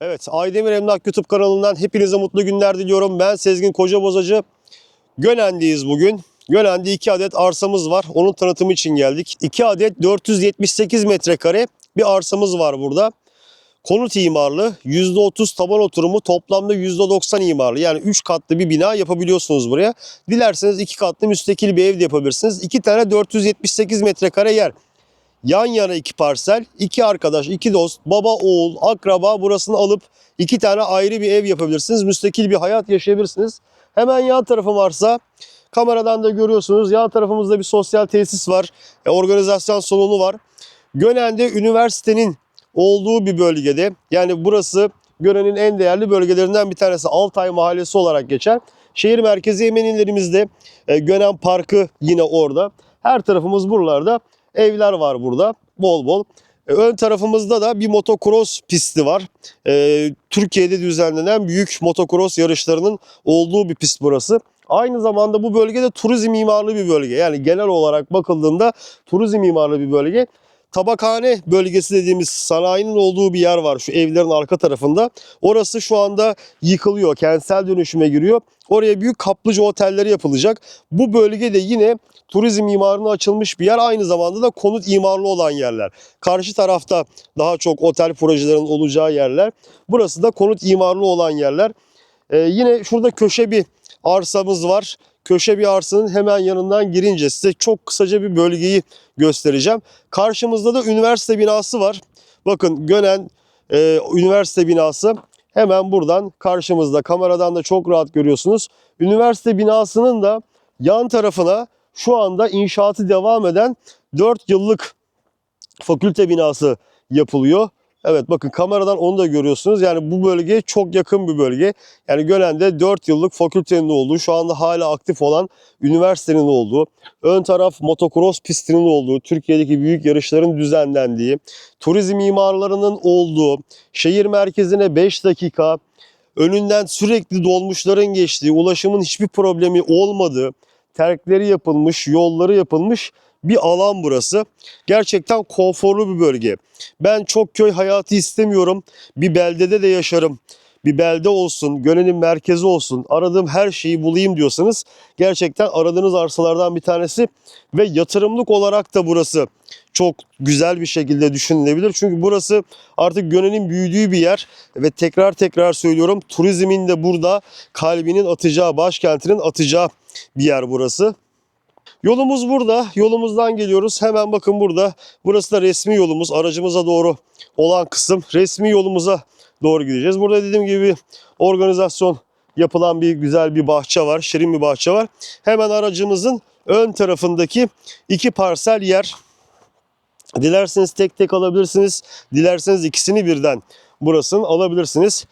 Evet, Aydemir Emlak YouTube kanalından hepinize mutlu günler diliyorum. Ben Sezgin Kocabozacı. Gönen'deyiz bugün. Gönen'de 2 adet arsamız var. Onun tanıtımı için geldik. 2 adet 478 metrekare bir arsamız var burada. Konut imarlı, %30 taban oturumu, toplamda %90 imarlı. Yani 3 katlı bir bina yapabiliyorsunuz buraya. Dilerseniz 2 katlı müstakil bir ev de yapabilirsiniz. 2 tane 478 metrekare yer. Yan yana iki parsel, iki arkadaş, iki dost, baba, oğul, akraba burasını alıp iki tane ayrı bir ev yapabilirsiniz. Müstakil bir hayat yaşayabilirsiniz. Hemen yan tarafım varsa kameradan da görüyorsunuz. Yan tarafımızda bir sosyal tesis var. e, organizasyon salonu var. Gönen'de üniversitenin olduğu bir bölgede yani burası Gönen'in en değerli bölgelerinden bir tanesi Altay Mahallesi olarak geçer. Şehir merkezi Eminönü'lerimizde e, Gönen Parkı yine orada. Her tarafımız buralarda evler var burada bol bol. E, Ön tarafımızda da bir motocross pisti var. E, Türkiye'de düzenlenen büyük motocross yarışlarının olduğu bir pist burası. Aynı zamanda bu bölgede turizm mimarlı bir bölge. Yani genel olarak bakıldığında turizm mimarlı bir bölge. Tabakhane bölgesi dediğimiz sanayinin olduğu bir yer var şu evlerin arka tarafında. Orası şu anda yıkılıyor, kentsel dönüşüme giriyor. Oraya büyük kaplıca otelleri yapılacak. Bu bölgede yine turizm mimarına açılmış bir yer. Aynı zamanda da konut imarlı olan yerler. Karşı tarafta daha çok otel projelerinin olacağı yerler. Burası da konut imarlı olan yerler. Ee, yine şurada köşe bir arsamız var. Köşe bir arsanın hemen yanından girince size çok kısaca bir bölgeyi göstereceğim. Karşımızda da üniversite binası var. Bakın Gönen e, üniversite binası hemen buradan karşımızda. Kameradan da çok rahat görüyorsunuz. Üniversite binasının da yan tarafına şu anda inşaatı devam eden 4 yıllık fakülte binası yapılıyor. Evet bakın kameradan onu da görüyorsunuz. Yani bu bölge çok yakın bir bölge. Yani Gönen'de 4 yıllık fakültenin olduğu, şu anda hala aktif olan üniversitenin olduğu, ön taraf motocross pistinin olduğu, Türkiye'deki büyük yarışların düzenlendiği, turizm mimarlarının olduğu, şehir merkezine 5 dakika, önünden sürekli dolmuşların geçtiği, ulaşımın hiçbir problemi olmadığı, terkleri yapılmış, yolları yapılmış bir alan burası. Gerçekten konforlu bir bölge. Ben çok köy hayatı istemiyorum. Bir beldede de yaşarım. Bir belde olsun, Gönen'in merkezi olsun, aradığım her şeyi bulayım diyorsanız gerçekten aradığınız arsalardan bir tanesi ve yatırımlık olarak da burası çok güzel bir şekilde düşünülebilir. Çünkü burası artık Gönen'in büyüdüğü bir yer ve tekrar tekrar söylüyorum turizmin de burada kalbinin atacağı, başkentinin atacağı bir yer burası. Yolumuz burada. Yolumuzdan geliyoruz. Hemen bakın burada. Burası da resmi yolumuz. Aracımıza doğru olan kısım. Resmi yolumuza doğru gideceğiz. Burada dediğim gibi organizasyon yapılan bir güzel bir bahçe var. Şirin bir bahçe var. Hemen aracımızın ön tarafındaki iki parsel yer. Dilerseniz tek tek alabilirsiniz. Dilerseniz ikisini birden burasını alabilirsiniz.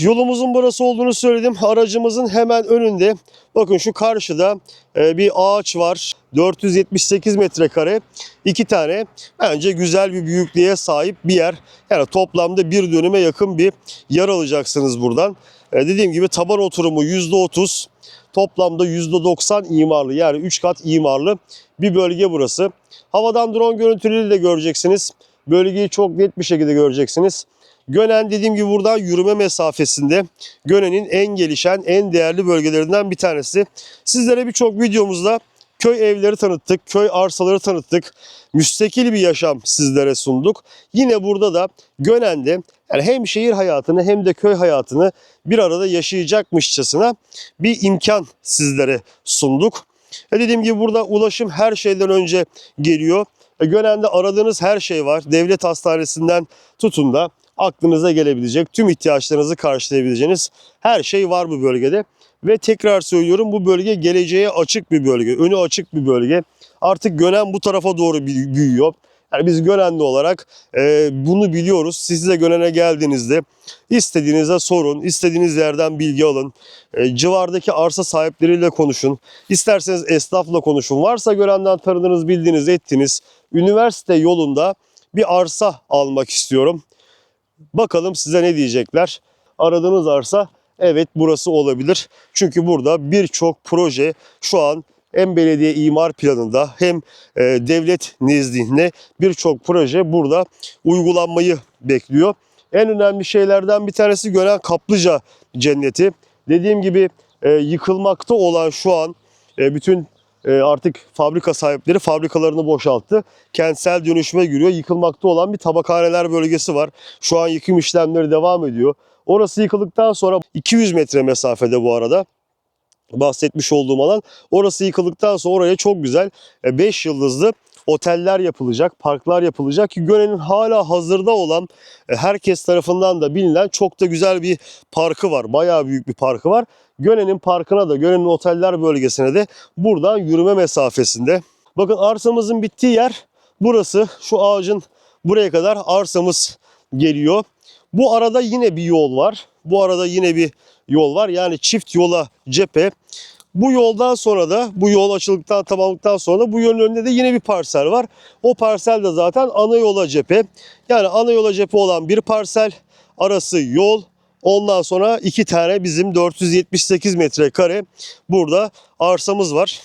Yolumuzun burası olduğunu söyledim. Aracımızın hemen önünde bakın şu karşıda e, bir ağaç var. 478 metrekare. iki tane bence güzel bir büyüklüğe sahip bir yer. Yani toplamda bir dönüme yakın bir yer alacaksınız buradan. E, dediğim gibi taban oturumu %30. Toplamda %90 imarlı yani 3 kat imarlı bir bölge burası. Havadan drone görüntüleri de göreceksiniz. Bölgeyi çok net bir şekilde göreceksiniz. Gönen dediğim gibi buradan yürüme mesafesinde Gönen'in en gelişen, en değerli bölgelerinden bir tanesi. Sizlere birçok videomuzda köy evleri tanıttık, köy arsaları tanıttık. Müstakil bir yaşam sizlere sunduk. Yine burada da Gönen'de yani hem şehir hayatını hem de köy hayatını bir arada yaşayacakmışçasına bir imkan sizlere sunduk. E dediğim gibi burada ulaşım her şeyden önce geliyor. E Gönen'de aradığınız her şey var. Devlet hastanesinden tutun da aklınıza gelebilecek, tüm ihtiyaçlarınızı karşılayabileceğiniz her şey var bu bölgede. Ve tekrar söylüyorum bu bölge geleceğe açık bir bölge, önü açık bir bölge. Artık Gönen bu tarafa doğru büyü- büyüyor. Yani biz Gönenli olarak e, bunu biliyoruz. Siz de Gönen'e geldiğinizde istediğinize sorun, istediğiniz yerden bilgi alın. E, civardaki arsa sahipleriyle konuşun. İsterseniz esnafla konuşun. Varsa Gönen'den tanıdığınız, bildiğiniz, ettiğiniz üniversite yolunda bir arsa almak istiyorum. Bakalım size ne diyecekler. Aradığınız arsa evet burası olabilir. Çünkü burada birçok proje şu an hem belediye imar planında hem e, devlet nezdinde birçok proje burada uygulanmayı bekliyor. en önemli şeylerden bir tanesi Gönen Kaplıca Cenneti. Dediğim gibi e, yıkılmakta olan şu an e, bütün artık fabrika sahipleri fabrikalarını boşalttı. Kentsel dönüşüme giriyor. Yıkılmakta olan bir tabakhaneler bölgesi var. Şu an yıkım işlemleri devam ediyor. Orası yıkıldıktan sonra 200 metre mesafede bu arada bahsetmiş olduğum alan. Orası yıkıldıktan sonra oraya çok güzel 5 yıldızlı oteller yapılacak, parklar yapılacak ki Gönen'in hala hazırda olan e, herkes tarafından da bilinen çok da güzel bir parkı var. Bayağı büyük bir parkı var. Gönen'in parkına da, Gönen'in oteller bölgesine de buradan yürüme mesafesinde. Bakın arsamızın bittiği yer burası. Şu ağacın buraya kadar arsamız geliyor. Bu arada yine bir yol var. Bu arada yine bir yol var. Yani çift yola cephe. Bu yoldan sonra da bu yol açıldıktan tamamlıktan sonra bu yolun önünde de yine bir parsel var. O parsel de zaten ana yola cephe. Yani ana yola cephe olan bir parsel arası yol. Ondan sonra iki tane bizim 478 metrekare burada arsamız var.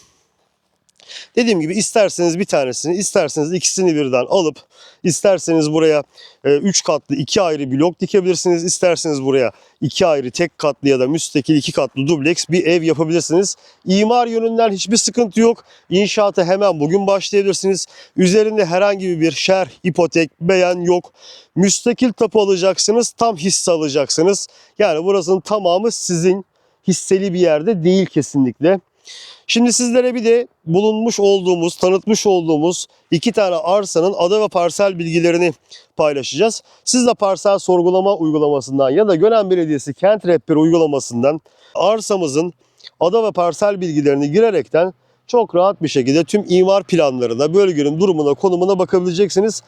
Dediğim gibi isterseniz bir tanesini, isterseniz ikisini birden alıp, isterseniz buraya 3 katlı iki ayrı blok dikebilirsiniz. isterseniz buraya iki ayrı tek katlı ya da müstakil iki katlı dubleks bir ev yapabilirsiniz. İmar yönünden hiçbir sıkıntı yok. İnşaata hemen bugün başlayabilirsiniz. Üzerinde herhangi bir şer, ipotek, beyan yok. Müstakil tapu alacaksınız, tam hisse alacaksınız. Yani burasının tamamı sizin hisseli bir yerde değil kesinlikle. Şimdi sizlere bir de bulunmuş olduğumuz, tanıtmış olduğumuz iki tane arsanın ada ve parsel bilgilerini paylaşacağız. Siz de parsel sorgulama uygulamasından ya da Gönen Belediyesi Kent Rehberi uygulamasından arsamızın ada ve parsel bilgilerini girerekten çok rahat bir şekilde tüm imar planlarına, bölgenin durumuna, konumuna bakabileceksiniz.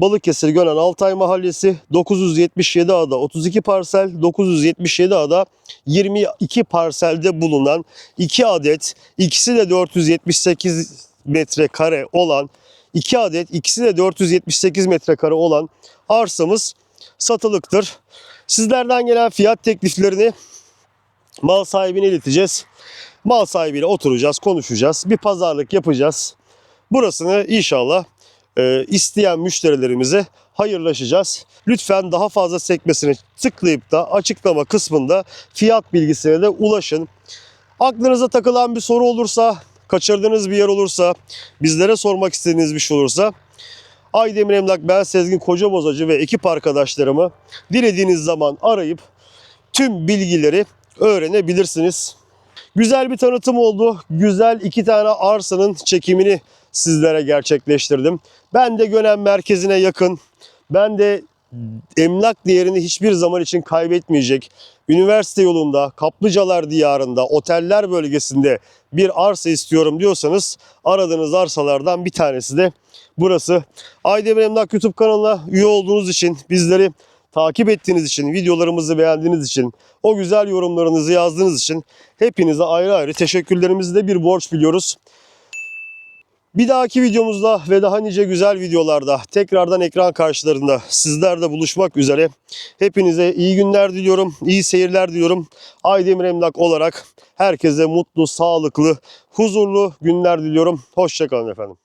Balıkesir Gönen Altay Mahallesi 977 ada 32 parsel 977 ada 22 parselde bulunan 2 adet ikisi de 478 metrekare olan 2 adet ikisi de 478 metrekare olan arsamız satılıktır. Sizlerden gelen fiyat tekliflerini mal sahibine ileteceğiz. Mal sahibiyle oturacağız, konuşacağız. Bir pazarlık yapacağız. Burasını inşallah e, isteyen müşterilerimize hayırlaşacağız. Lütfen daha fazla sekmesini tıklayıp da açıklama kısmında fiyat bilgisine de ulaşın. Aklınıza takılan bir soru olursa, kaçırdığınız bir yer olursa, bizlere sormak istediğiniz bir şey olursa Aydemir Emlak, ben Sezgin Kocabozacı ve ekip arkadaşlarımı dilediğiniz zaman arayıp tüm bilgileri öğrenebilirsiniz. Güzel bir tanıtım oldu. Güzel iki tane arsanın çekimini sizlere gerçekleştirdim. Ben de Gönen merkezine yakın. Ben de emlak değerini hiçbir zaman için kaybetmeyecek. Üniversite yolunda, Kaplıcalar diyarında, oteller bölgesinde bir arsa istiyorum diyorsanız aradığınız arsalardan bir tanesi de burası. Aydemir Emlak YouTube kanalına üye olduğunuz için bizleri takip ettiğiniz için, videolarımızı beğendiğiniz için, o güzel yorumlarınızı yazdığınız için hepinize ayrı ayrı teşekkürlerimizi de bir borç biliyoruz. Bir dahaki videomuzda ve daha nice güzel videolarda tekrardan ekran karşılarında sizlerle buluşmak üzere. Hepinize iyi günler diliyorum, iyi seyirler diliyorum. Aydemir Emlak olarak herkese mutlu, sağlıklı, huzurlu günler diliyorum. Hoşçakalın efendim.